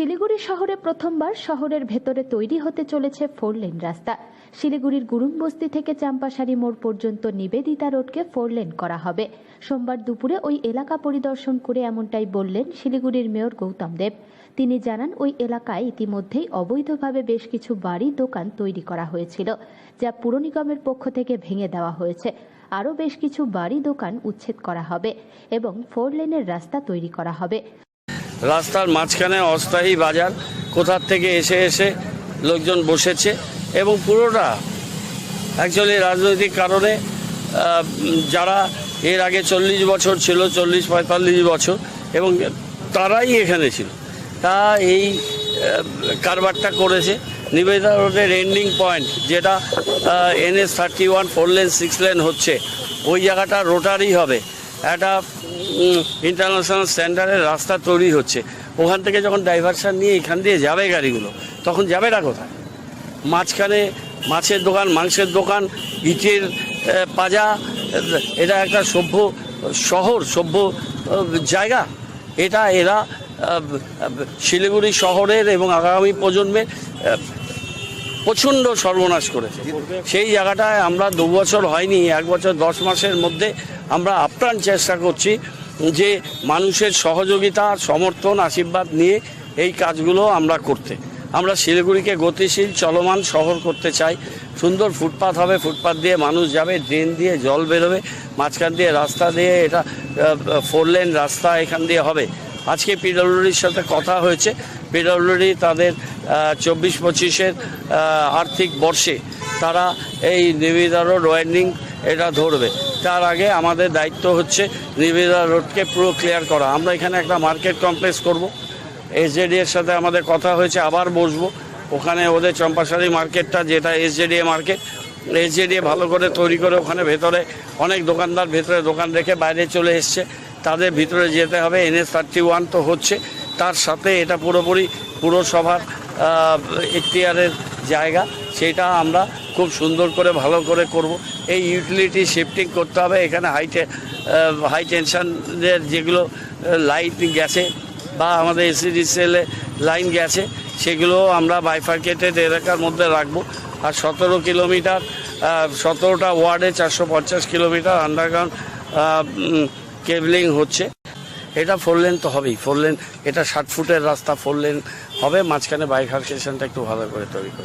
শিলিগুড়ি শহরে প্রথমবার শহরের ভেতরে তৈরি হতে চলেছে ফোর লেন রাস্তা। শিলিগুড়ির গুরুংবস্তি থেকে চাম্পাশাড়ি মোড় পর্যন্ত নিবেদিতা রোডকে ফোর লেন করা হবে। সোমবার দুপুরে ওই এলাকা পরিদর্শন করে এমনটাই বললেন শিলিগুড়ির মেয়র গৌতম দেব। তিনি জানান, ওই এলাকায় ইতিমধ্যেই অবৈধভাবে বেশ কিছু বাড়ি, দোকান তৈরি করা হয়েছিল, যা পুর নিগমের পক্ষ থেকে ভেঙে দেওয়া হয়েছে। আরও বেশ কিছু বাড়ি, দোকান উচ্ছেদ করা হবে এবং ফোর লেনের রাস্তা তৈরি করা হবে। রাস্তার মাঝখানে অস্থায়ী বাজার, কোথার থেকে এসে এসে লোকজন বসেছে এবং পুরোটা অ্যাকচুয়ালি রাজনৈতিক কারণে যারা এর আগে চল্লিশ বছর ছিল, চল্লিশ পঁয়তাল্লিশ বছর, এবং তারাই এখানে ছিল। তা এই কারবারটা করেছে। নিবেদিতা রোডের এন্ডিং পয়েন্ট যেটা NS thirty one four lane six lane হচ্ছে, ওই জায়গাটা রোটারি হবে। একটা ইন্টারন্যাশনাল স্ট্যান্ডার্ডের রাস্তা তৈরি হচ্ছে। ওখান থেকে যখন ডাইভারশন নিয়ে এখান দিয়ে যাবে গাড়িগুলো, তখন যাবে না কোথায়? মাঝখানে মাছের দোকান, মাংসের দোকান, ইটের পাজা, এটা একটা সভ্য শহর, সভ্য জায়গা। এটা এরা শিলিগুড়ি শহরের এবং আগামী প্রজন্মের প্রচণ্ড সর্বনাশ করেছে। সেই জায়গাটায় আমরা দু বছর হয়নি, এক বছর দশ মাসের মধ্যে আমরা আপ্রাণ চেষ্টা করছি যে মানুষের সহযোগিতা, সমর্থন, আশীর্বাদ নিয়ে এই কাজগুলো আমরা করতে। আমরা শিলিগুড়িকে গতিশীল, চলমান শহর করতে চাই। সুন্দর ফুটপাথ হবে ফুটপাথ দিয়ে মানুষ যাবে, ড্রেন দিয়ে জল বেরোবে, মাঝখান দিয়ে রাস্তা দিয়ে এটা ফোর লেন রাস্তা এখান দিয়ে হবে। আজকে পিডব্লিউডির সাথে কথা হয়েছে। পিডব্লিউডি তাদের চব্বিশ পঁচিশের আর্থিক বর্ষে তারা এই নিবেদা রোড ওয়াইন্ডিং এটা ধরবে। তার আগে আমাদের দায়িত্ব হচ্ছে নিবেদা রোডকে পুরো ক্লিয়ার করা। আমরা এখানে একটা মার্কেট কমপ্লেক্স করব। এসজেডি এর সাথে আমাদের কথা হয়েছে, আবার বসবো। ওখানে ওদের চম্পাশাড়ি মার্কেটটা যেটা এসজেডিএ মার্কেট এসজেডিএ ভালো করে তৈরি করে ওখানে ভেতরে অনেক দোকানদার ভেতরে দোকান রেখে বাইরে চলে এসছে। তাদের ভিতরে যেতে হবে এনএস থার্টি ওয়ান তো হচ্ছে। তার সাথে এটা পুরোপুরি পুরসভার এখতিয়ারের জায়গা, সেটা আমরা খুব সুন্দর করে, ভালো করে করব। এই ইউটিলিটি শিফটিং করতে হবে। এখানে হাই হাই টেনশনের যেগুলো লাইট গেছে বা আমাদের এসিডিসিএলে লাইন গেছে, সেগুলো আমরা বাইফার্কেটেড এলাকার মধ্যে রাখব। আর সতেরো কিলোমিটার সতেরোটা ওয়ার্ডে চারশো পঞ্চাশ কিলোমিটার আন্ডারগ্রাউন্ড কেবলিং হচ্ছে। এটা ফোর লেন তো হবেই। ফোর লেন এটা ষাট ফুটের রাস্তা ফোর লেন হবে, মাঝখানে বাইক হার্কেশনটা একটু ভালো করে তৈরি করে।